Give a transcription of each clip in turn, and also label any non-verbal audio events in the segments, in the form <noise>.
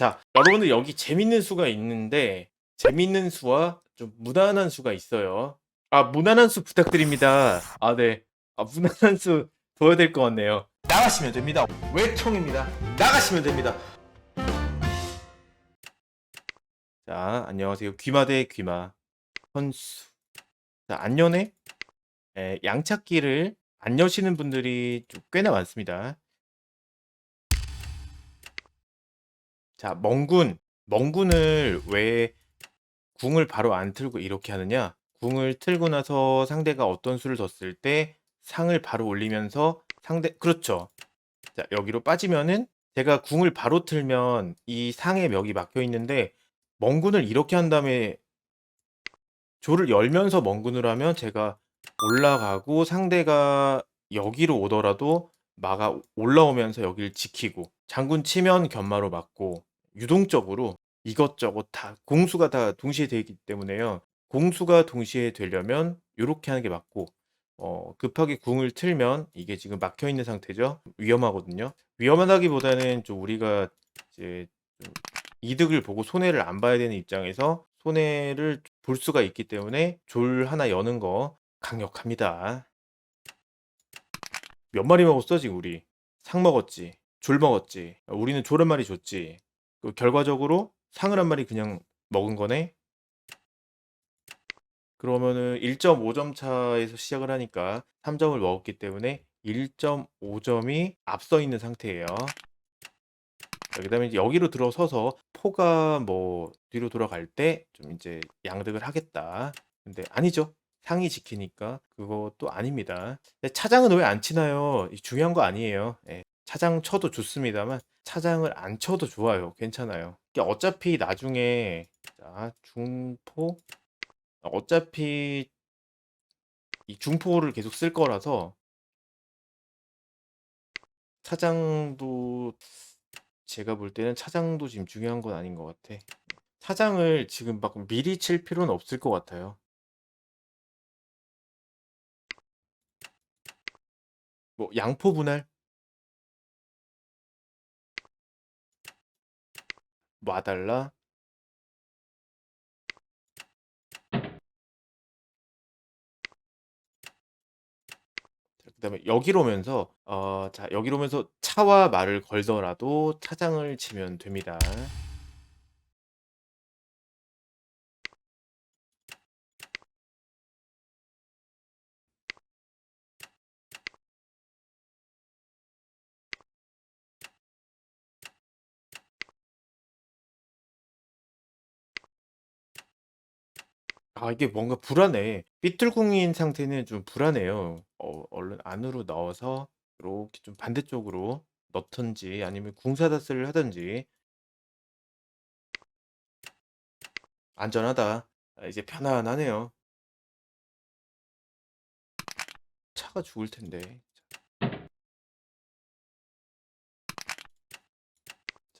자, 여러분들 여기 재밌는 수가 있는데 재밌는 수와 좀 무난한 수가 있어요. 아, 무난한 수 부탁드립니다. 아, 네. 아, 무난한 수 둬야 될 것 같네요. 나가시면 됩니다. 외통입니다. 나가시면 됩니다. 자, 안녕하세요. 귀마대 귀마 선수. 자, 안연에 에, 양찾기를 안 여시는 분들이 좀 꽤나 많습니다. 자, 멍군. 멍군을 왜 궁을 바로 안 틀고 이렇게 하느냐? 궁을 틀고 나서 상대가 어떤 수를 뒀을 때 상을 바로 올리면서 상대 그렇죠. 자, 여기로 빠지면은 제가 궁을 바로 틀면 이 상의 멱이 막혀 있는데 멍군을 이렇게 한 다음에 조를 열면서 멍군을 하면 제가 올라가고 상대가 여기로 오더라도 마가 올라오면서 여기를 지키고 장군 치면 견마로 맞고 유동적으로 이것저것 다 공수가 다 동시에 되기 때문에요. 공수가 동시에 되려면 요렇게 하는 게 맞고 어 급하게 궁을 틀면 이게 지금 막혀 있는 상태죠. 위험하거든요. 위험하다기보다는 좀 우리가 이제 좀 이득을 보고 손해를 안 봐야 되는 입장에서 손해를 볼 수가 있기 때문에 졸 하나 여는 거 강력합니다. 몇 마리 먹었어 지금 우리? 상 먹었지. 졸 먹었지. 우리는 졸한 마리 줬지. 그 결과적으로 상을 한 마리 그냥 먹은 거네. 그러면은 1.5점 차에서 시작을 하니까 3점을 먹었기 때문에 1.5점이 앞서 있는 상태예요. 자, 그다음에 이제 여기로 들어서서 포가 뭐 뒤로 돌아갈 때 좀 이제 양득을 하겠다. 근데 아니죠. 상이 지키니까 그것도 아닙니다. 차장은 왜 안 치나요? 이 중요한 거 아니에요. 예, 차장 쳐도 좋습니다만 차장을 안 쳐도 좋아요. 괜찮아요. 어차피 나중에 자, 중포 어차피 이 중포를 계속 쓸 거라서 차장도 제가 볼 때는 차장도 지금 중요한 건 아닌 것 같아. 차장을 지금 막 미리 칠 필요는 없을 것 같아요. 뭐 양포 분할 놔달라 자, 그다음에 여기로 오면서 어, 자 여기로 오면서 차와 말을 걸더라도 차장을 치면 됩니다. 아 이게 뭔가 불안해. 삐뚤궁인 상태는 좀 불안해요. 어 얼른 안으로 넣어서 요렇게 좀 반대쪽으로 넣든지 아니면 궁사다스를 하든지. 안전하다. 아 이제 편안하네요. 차가 죽을 텐데.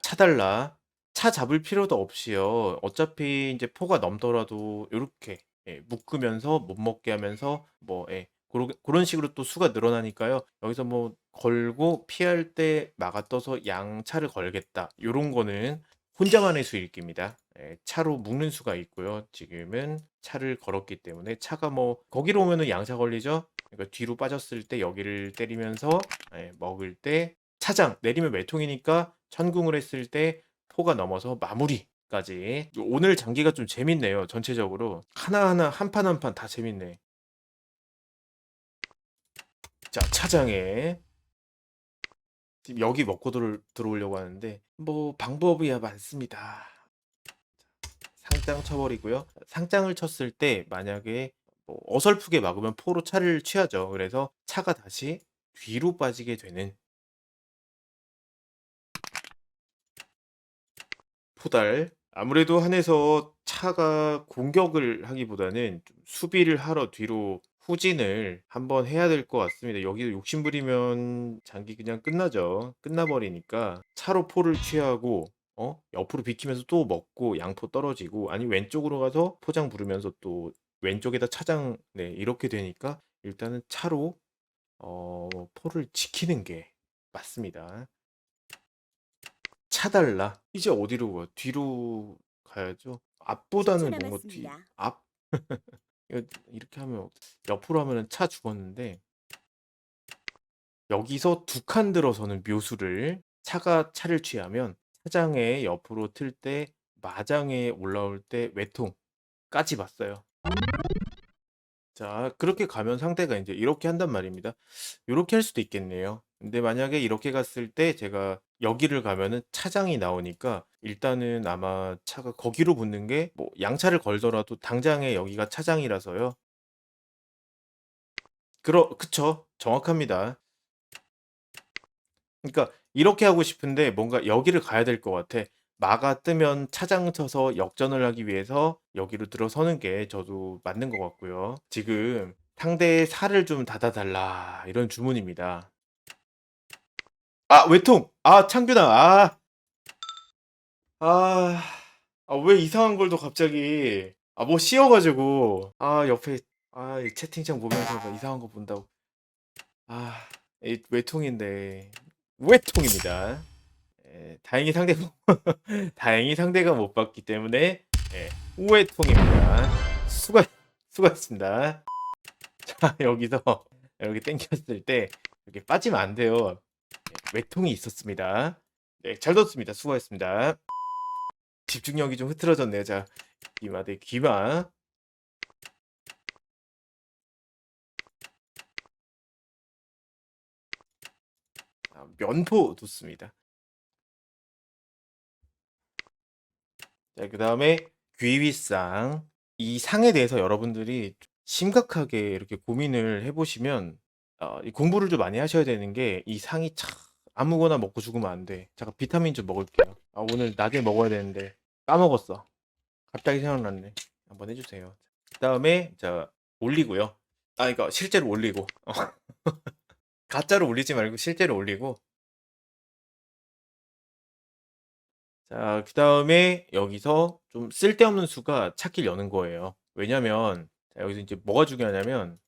차 달라. 차 잡을 필요도 없이요. 어차피 인제 포가 넘더라도 요렇게 예 묶으면서 못 먹게 하면서 뭐 예 고렇게 고런 식으로 또 수가 늘어나니까요. 여기서 뭐 걸고 피할 때 마가 떠서 양차를 걸겠다. 요런 거는 혼자만의 수익입니다. 예 차로 묶는 수가 있고요. 지금은 차를 걸었기 때문에 차가 뭐 거기로 오면은 양차 걸리죠. 그러니까 뒤로 빠졌을 때 여기를 때리면서 예 먹을 때 차장 내리면 외통이니까 천궁을 했을 때 포가 넘어서 마무리까지. 오늘 장기가 좀 재밌네요. 전체적으로 하나하나 한 판 한 판 다 재밌네. 자 차장에 지금 여기 먹고 들, 들어오려고 하는데 뭐 방법이야 많습니다. 상장 쳐버리고요. 상장을 쳤을 때 만약에 뭐 어설프게 막으면 포로 차를 취하죠. 그래서 차가 다시 뒤로 빠지게 되는 포달. 아무래도 한에서 차가 공격을 하기보다는 좀 수비를 하러 뒤로 후진을 한번 해야 될 것 같습니다. 여기서 욕심부리면 장기 그냥 끝나죠. 끝나버리니까 차로 포를 취하고 어 옆으로 비키면서 또 먹고 양포 떨어지고 아니 왼쪽으로 가서 포장 부르면서 또 왼쪽에다 차장 네 이렇게 되니까 일단은 차로 어 포를 지키는 게 맞습니다. 차달라. 이제 어디로 가? 뒤로 가야죠. 앞보다는 10초 뭔가 뒤 남았습니다. 앞 <laughs> 이거 이렇게 하면 어 옆으로 하면은 차 죽었는데 여기서 두 칸 들어서는 묘수를 차가 차를 취하면 차장에 옆으로 틀 때 마장에 올라올 때 외통까지 봤어요. 자 그렇게 가면 상대가 인제 이렇게 한단 말입니다. 요렇게 할 수도 있겠네요. 근데 만약에 이렇게 갔을 때 제가 여기를 가면은 차장이 나오니까 일단은 아마 차가 거기로 붙는 게 뭐 양차를 걸더라도 당장에 여기가 차장이라서요. 그러 그쵸. 정확합니다. 그러니까 이렇게 하고 싶은데 뭔가 여기를 가야 될 것 같아. 마가 뜨면 차장 쳐서 역전을 하기 위해서 여기로 들어서는 게 저도 맞는 것 같고요. 지금 "상대의 살을 좀 닫아 달라." 이런 주문입니다. 아 외통! 아 창균아 아. 아. 아왜 이상한 걸또 갑자기. 아 뭐 씌어 가지고. 아 옆에 아이 채팅창 보면서 막 이상한 거 본다고. 아 이 외통인데 우회통입니다. 예 다행히 상대가 <laughs> 다행히 상대가 못 봤기 때문에 예 우회통입니다. 수고 수고하셨습니다. <laughs> 자 여기서 이렇게 당겼을 때 이렇게 빠지면 안 돼요. 예 외통이 있었습니다. 네잘 뒀습니다. 수고하셨습니다. 집중력이 좀 흐트러졌네요. 자 귀마 대 귀마. 아 면포 뒀습니다. 자 그 다음에 귀윗상. 이 상에 대해서 여러분들이 좀 심각하게 이렇게 고민을 해 보시면 어이 공부를 좀 많이 하셔야 되는 게 이 상이 참 아무거나 먹고 죽으면 안 돼. 잠깐 비타민 좀 먹을게요. 아 오늘 낮에 먹어야 되는데 까먹었어. 갑자기 생각났네. 한번 해 주세요. 그다음에 자 올리고요. 아 이거 실제로 올리고. 어. <laughs> 가짜로 올리지 말고 실제로 올리고 자 그다음에 여기서 좀 쓸데없는 수가 찾기를 여는 거예요. 왜냐면 자 여기서 인제 뭐가 중요하냐면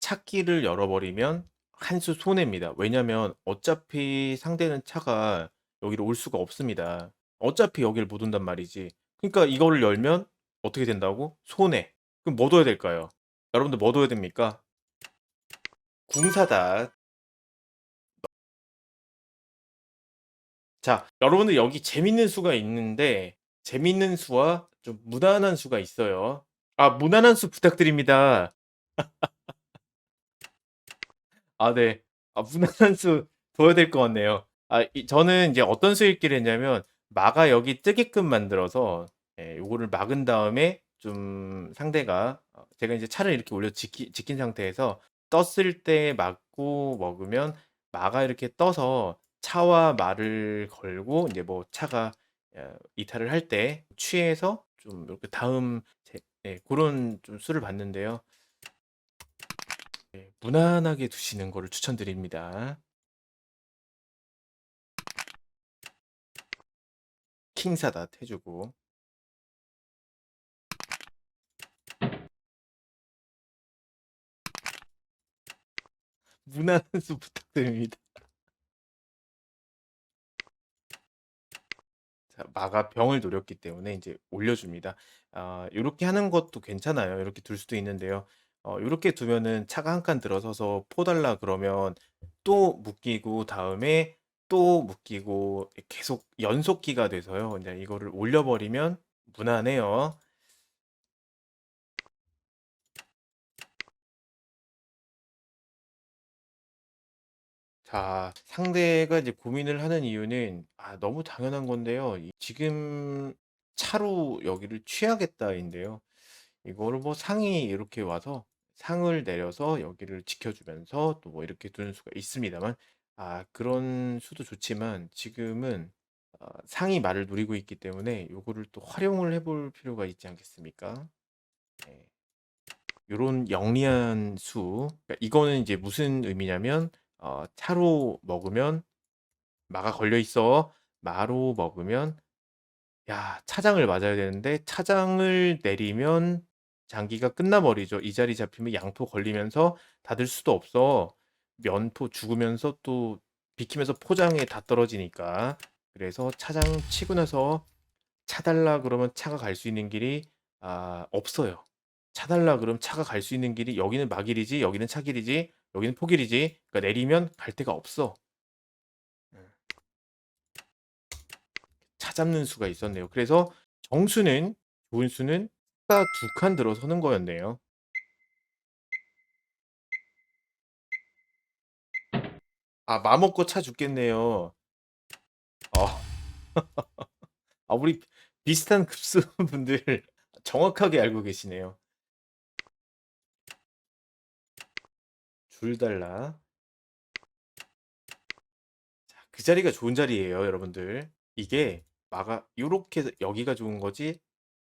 찾기를 열어 버리면 한 수 손해입니다. 왜냐면 어차피 상대는 차가 여기로 올 수가 없습니다. 어차피 여기를 못 온단 말이지. 그러니까 이거를 열면 어떻게 된다고? 손해. 그럼 뭐 둬야 될까요? 여러분들 뭐 둬야 됩니까? 궁사다. 자 여러분들 여기 재밌는 수가 있는데 재밌는 수와 좀 무난한 수가 있어요. 아 무난한 수 부탁드립니다. <laughs> 아 네. 아 무난한 수 둬야 될 것 같네요. 아 이 저는 인제 어떤 수익기를 했냐면 마가 여기 뜨게끔 만들어서 예 요거를 막은 다음에 좀 상대가 어 제가 이제 차를 이렇게 올려 지키 지킨 상태에서 떴을 때 맞고 먹으면 마가 이렇게 떠서 차와 마를 걸고 인제 뭐 차가 어 이탈을 할 때 취해서 좀 이렇게 다음 제 예 고런 좀 수를 봤는데요. 예 무난하게 두시는 거를 추천드립니다. 킹사닷 해 주고. 무난한 <laughs> 수 부탁드립니다. 자 마가 병을 노렸기 때문에 인제 올려줍니다. 아 요렇게 하는 것도 괜찮아요. 요렇게 둘 수도 있는데요. 어 요렇게 두면은 차가 한칸 들어서서 포 달라 그러면 또 묶이고 다음에 또 묶이고 이 계속 연속기가 돼서요. 인제 이거를 올려 버리면 무난해요. 자 상대가 이제 고민을 하는 이유는 아 너무 당연한 건데요. 이 지금 차로 여기를 취하겠다인데요. 이거를 뭐 상이 이렇게 와서 상을 내려서 여기를 지켜주면서 또 뭐 이렇게 두는 수가 있습니다만 아 그런 수도 좋지만 지금은 어 상이 마를 노리고 있기 때문에 요거를 또 활용을 해볼 필요가 있지 않겠습니까? 네. 요런 영리한 수 그러니까 이거는 이제 무슨 의미냐면 어 차로 먹으면 마가 걸려 있어. 마로 먹으면 야 차장을 맞아야 되는데 차장을 내리면 장기가 끝나 버리죠. 이 자리 잡히면 양포 걸리면서 닫을 수도 없어. 면포 죽으면서 또 비키면서 포장에 다 떨어지니까. 그래서 차장 치고 나서 차 달라 그러면 차가 갈 수 있는 길이 아 없어요. 차 달라 그러면 차가 갈 수 있는 길이 여기는 막일이지 여기는 차길이지 여기는 포길이지 그러니까 내리면 갈 데가 없어. 음. 차 잡는 수가 있었네요. 그래서 정수는 좋은 수는 차 가 두 칸 들어서는 거였네요. 아 맘먹고 차 죽겠네요. 어. <laughs> 아 우리 비슷한 급수 분들 <laughs> 정확하게 알고 계시네요. 줄 달라. 자, 그 자리가 좋은 자리예요, 여러분들. 이게 마가 요렇게 여기가 좋은 거지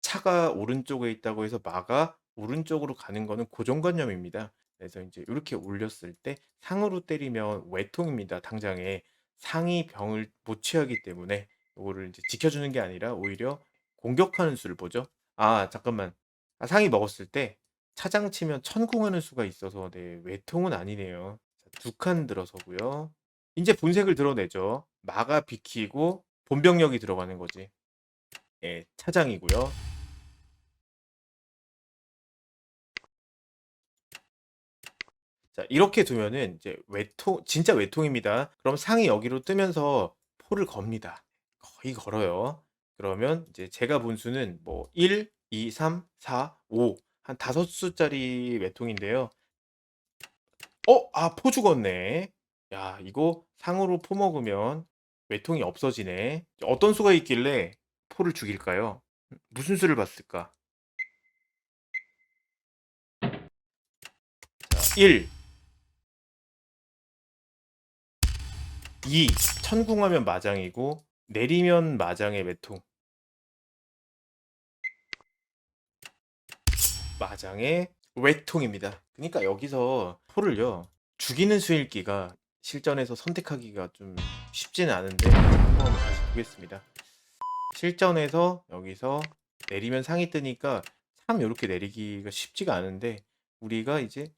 차가 오른쪽에 있다고 해서 마가 오른쪽으로 가는 거는 고정관념입니다. 그래서 인제 요렇게 올렸을 때 상으로 때리면 외통입니다, 당장에. 상이 병을 못 취하기 때문에 요거를 인제 지켜주는 게 아니라 오히려 공격하는 수를 보죠. 아 잠깐만. 아 상이 먹었을 때 차장 치면 천궁하는 수가 있어서 네 외통은 아니네요. 자두칸 들어서고요. 인제 본색을 드러내죠. 마가 비키고 본병력이 들어가는 거지. 예 차장이고요. 자 이렇게 두면은 이제 외통 진짜 외통입니다. 그럼 상이 여기로 뜨면서 포를 겁니다. 거의 걸어요. 그러면 이제 제가 본 수는 뭐 1, 2, 3, 4, 5한5 수짜리 외통인데요. 어? 아 포 죽었네. 야 이거 상으로 포 먹으면 외통이 없어지네. 어떤 수가 있길래 포를 죽일까요? 음 무슨 수를 봤을까? 자 1 2 천궁하면 마장이고 내리면 마장의 외통. 마장의 외통입니다. 그니까 여기서 포를요 죽이는 수일기가 실전에서 선택하기가 좀 쉽지는 않은데 한번 다시 보겠습니다. 실전에서 여기서 내리면 상이 뜨니까 참 요렇게 내리기가 쉽지가 않은데 우리가 이제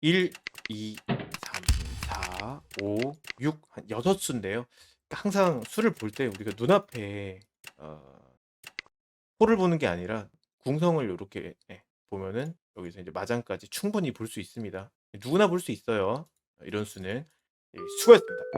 1, 2, 3, 4, 5, 6 한 6 수인데요. 항상 수를 볼 때 우리가 눈앞에 어 포를 보는 게 아니라 궁성을 요렇게 예 보면은 여기서 이제 마장까지 충분히 볼 수 있습니다. 누구나 볼 수 있어요. 이런 수는. 예 수고하셨습니다.